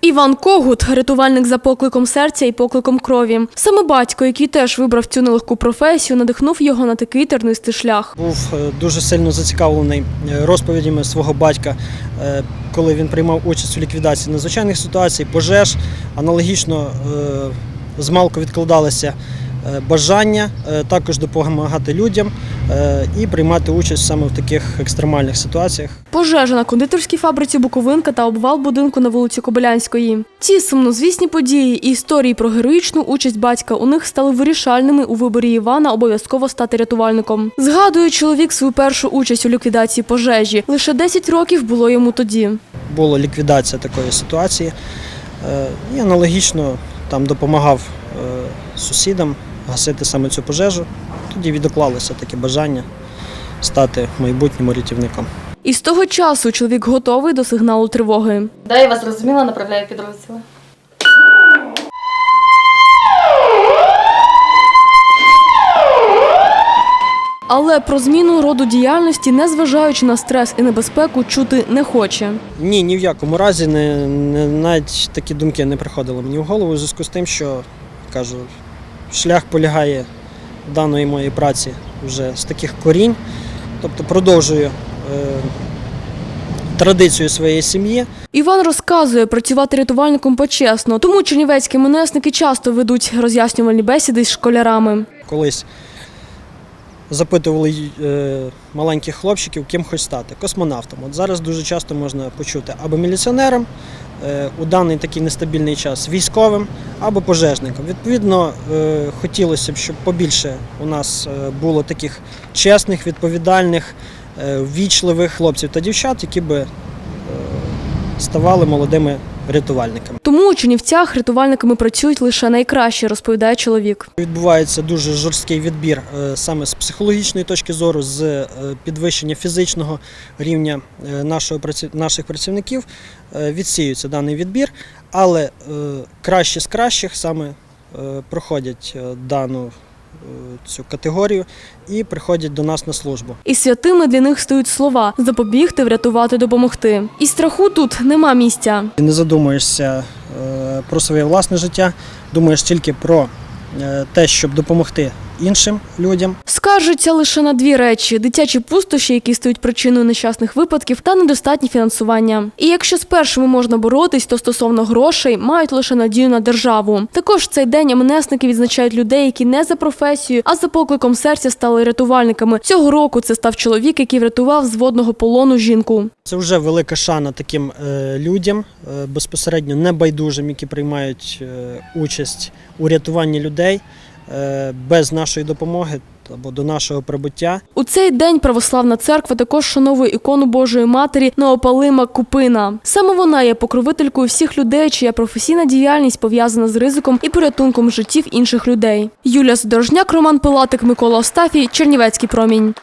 Іван Когут, рятувальник за покликом серця і покликом крові. Саме батько, який теж вибрав цю нелегку професію, надихнув його на такий тернистий шлях. Був е, дуже сильно зацікавлений е, розповідями свого батька, е, коли він приймав участь у ліквідації надзвичайних ситуацій, пожеж. Аналогічно змалку відкладалися бажання е, також допомагати людям е, і приймати участь саме в таких екстремальних ситуаціях. Пожежа на кондитерській фабриці Буковинка та обвал будинку на вулиці Кобилянської. Ці сумнозвісні події і історії про героїчну участь батька у них стали вирішальними у виборі Івана обов'язково стати рятувальником. Згадує чоловік свою першу участь у ліквідації пожежі. Лише 10 років було йому тоді. Була ліквідація такої ситуації е, і аналогічно там допомагав е, сусідам гасити саме цю пожежу. Тоді відоклалося таке бажання стати майбутнім рятівником. І з того часу чоловік готовий до сигналу тривоги. Да, я вас зрозуміла, направляю підрозділи. Але про зміну роду діяльності, незважаючи на стрес і небезпеку, чути не хоче. Ні, ні в якому разі не, не, навіть такі думки не приходили мені в голову у зв'язку з тим, що кажу, шлях полягає даної моєї праці вже з таких корінь, тобто продовжую е, традицію своєї сім'ї. Іван розказує, працювати рятувальником почесно, тому чернівецькі монесники часто ведуть роз'яснювальні бесіди з школярами. Колись запитували е, маленьких хлопчиків, ким хоч стати космонавтом. От зараз дуже часто можна почути або міліціонером е, у даний такий нестабільний час, військовим або пожежником. Відповідно, е, хотілося б, щоб побільше у нас е, було таких чесних, відповідальних, е, ввічливих хлопців та дівчат, які би ставали молодими рятувальниками. Тому у Чернівцях рятувальниками працюють лише найкращі, розповідає чоловік. Відбувається дуже жорсткий відбір саме з психологічної точки зору, з підвищення фізичного рівня нашого наших працівників. Відсіюється даний відбір, але е, кращі з кращих саме е, проходять е, дану цю категорію і приходять до нас на службу. І святими для них стають слова запобігти, врятувати, допомогти. І страху тут нема місця. Не задумуєшся про своє власне життя, думаєш тільки про те, щоб допомогти іншим людям. Скаржаться лише на дві речі: дитячі пустощі, які стають причиною нещасних випадків, та недостатнє фінансування. І якщо з першими можна боротись, то стосовно грошей мають лише надію на державу. Також в цей день амнесники відзначають людей, які не за професією, а за покликом серця стали рятувальниками. Цього року це став чоловік, який врятував з водного полону жінку. Це вже велика шана таким е, людям, е, безпосередньо небайдужим, які приймають е, участь у рятуванні людей без нашої допомоги або до нашого прибуття. У цей день православна церква також шановує ікону Божої Матері Неопалима Купина. Саме вона є покровителькою всіх людей, чия професійна діяльність пов'язана з ризиком і порятунком життів інших людей. Юлія Задорожняк, Роман Пилатик, Микола Остафій, Чернівецький промінь.